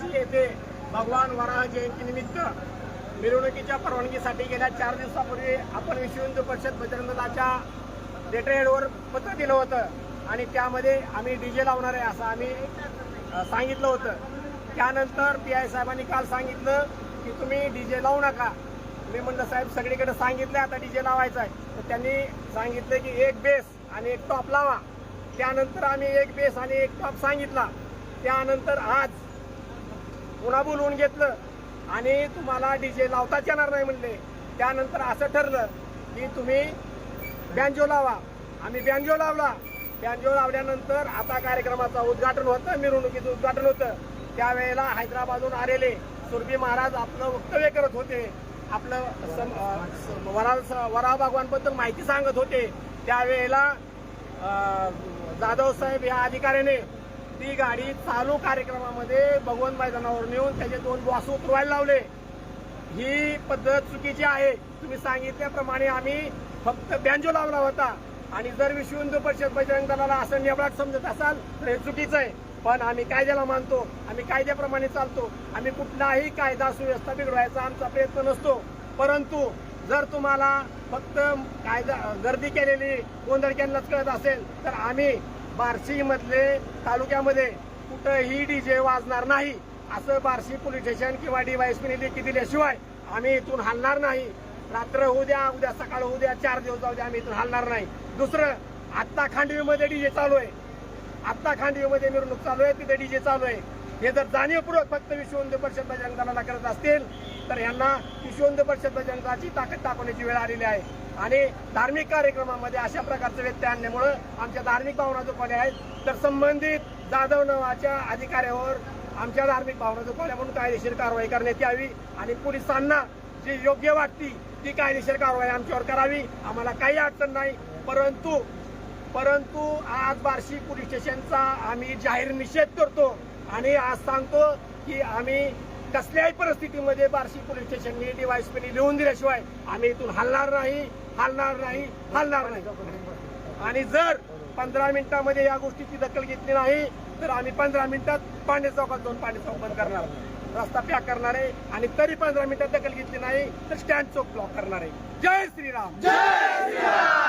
बार्शी येथे भगवान वराह जयंती निमित्त मिरवणुकीच्या परवानगीसाठी गेल्या चार दिवसापूर्वी आपण विश्व हिंदू परिषद बजरंग दलाच्या लेटरहेडवर पत्र दिलं होतं. आणि त्यामध्ये आम्ही डीजे लावणार आहे असं आम्ही सांगितलं होतं. त्यानंतर पी आय साहेबांनी काल सांगितलं की तुम्ही डीजे लावू नका. मी म्हणलं साहेब सगळीकडे सांगितलं आता डीजे लावायचा आहे तर त्यांनी सांगितलं की एक बेस आणि एक टॉप लावा. त्यानंतर आम्ही एक बेस आणि एक टॉप सांगितला. त्यानंतर आज पुन्हा बोलवून घेतलं. आणि तुम्हाला डीजे लावताच येणार नाही म्हणले. त्यानंतर असं ठरलं की तुम्ही बँजो लावा. आम्ही बँजो लावला. बँजो लावल्यानंतर आता कार्यक्रमाचं उद्घाटन होतं मिरवणुकीचं उद्घाटन होतं. त्यावेळेला हैदराबादहून आलेले सुरभी महाराज आपलं वक्तव्य करत होते. आपलं स- वरा वरा भगवानबद्दल माहिती सांगत होते. त्यावेळेला जाधव साहेब या अधिकाऱ्याने ती गाडी चालू कार्यक्रमामध्ये भगवंत मैदानावर नेऊन त्याचे दोन बॉस उतरवायला लावले. ही पद्धत चुकीची आहे. तुम्ही सांगितल्याप्रमाणे आम्ही फक्त बँजो लावला होता. आणि जर विश्व हिंदू परिषद बजरंग दलाला असं निवडाट समजत असाल तर हे चुकीचं आहे. पण आम्ही कायद्याला मानतो. आम्ही कायद्याप्रमाणे चालतो. आम्ही कुठलाही कायदा सुव्यवस्था बिघडवायचा आमचा प्रयत्न नसतो. परंतु जर तुम्हाला फक्त कायदा गर्दी केलेली गोंधळक्यांनाच कळत असेल तर आम्ही बार्शी मधले तालुक्यामध्ये कुठंही डीजे वाजणार नाही. असं बार्शी पोलीस स्टेशन किंवा डीवायएसपीने लेखी दिल्याशिवाय आम्ही इथून हलणार नाही. रात्र होऊ द्या उद्या सकाळ होऊ द्या चार दिवस जाऊ द्या आम्ही इथून हलणार नाही. दुसरं आत्ता खांडवीमध्ये डीजे चालू आहे. आत्ता खांडवीमध्ये मिरवणूक चालू आहे तिथे डीजे चालू आहे. हे जर जाणीवपूर्वक फक्त विश्व हिंदू परिषद बजरंग दलाला करत असतील तर यांना विश्व परिषद बजरंग ताकद दाखवण्याची वेळ आलेली आहे. आणि धार्मिक कार्यक्रमामध्ये अशा प्रकारचे व्यत्यय आणल्यामुळं आमच्या धार्मिक भावना दुखावल्या आहेत. तर संबंधित जाधव नावाच्या अधिकाऱ्यावर आमच्या धार्मिक भावना दुखावल्या म्हणून कायदेशीर कारवाई करण्यात यावी आणि पोलिसांना जी योग्य वाटती ती कायदेशीर कारवाई आमच्यावर करावी. आम्हाला काही अडचण नाही. परंतु परंतु आज बार्शी पोलीस स्टेशनचा आम्ही जाहीर निषेध करतो आणि आज सांगतो की आम्ही कसल्याही परिस्थितीमध्ये बार्शी पोलीस स्टेशननी डीवायसपीने लिहून दिल्याशिवाय आम्ही इथून हलणार नाही हलणार नाही हलणार नाही. आणि जर पंधरा मिनिटामध्ये या गोष्टीची दखल घेतली नाही तर आम्ही पंधरा मिनिटात पांडे चौकात जाऊन पांडे चौक बंद करणार. रस्ता पॅक करणार आहे आणि तरी पंधरा मिनिटात दखल घेतली नाही तर स्टँड चौक ब्लॉक करणार आहे. जय श्रीराम. जय श्रीराम.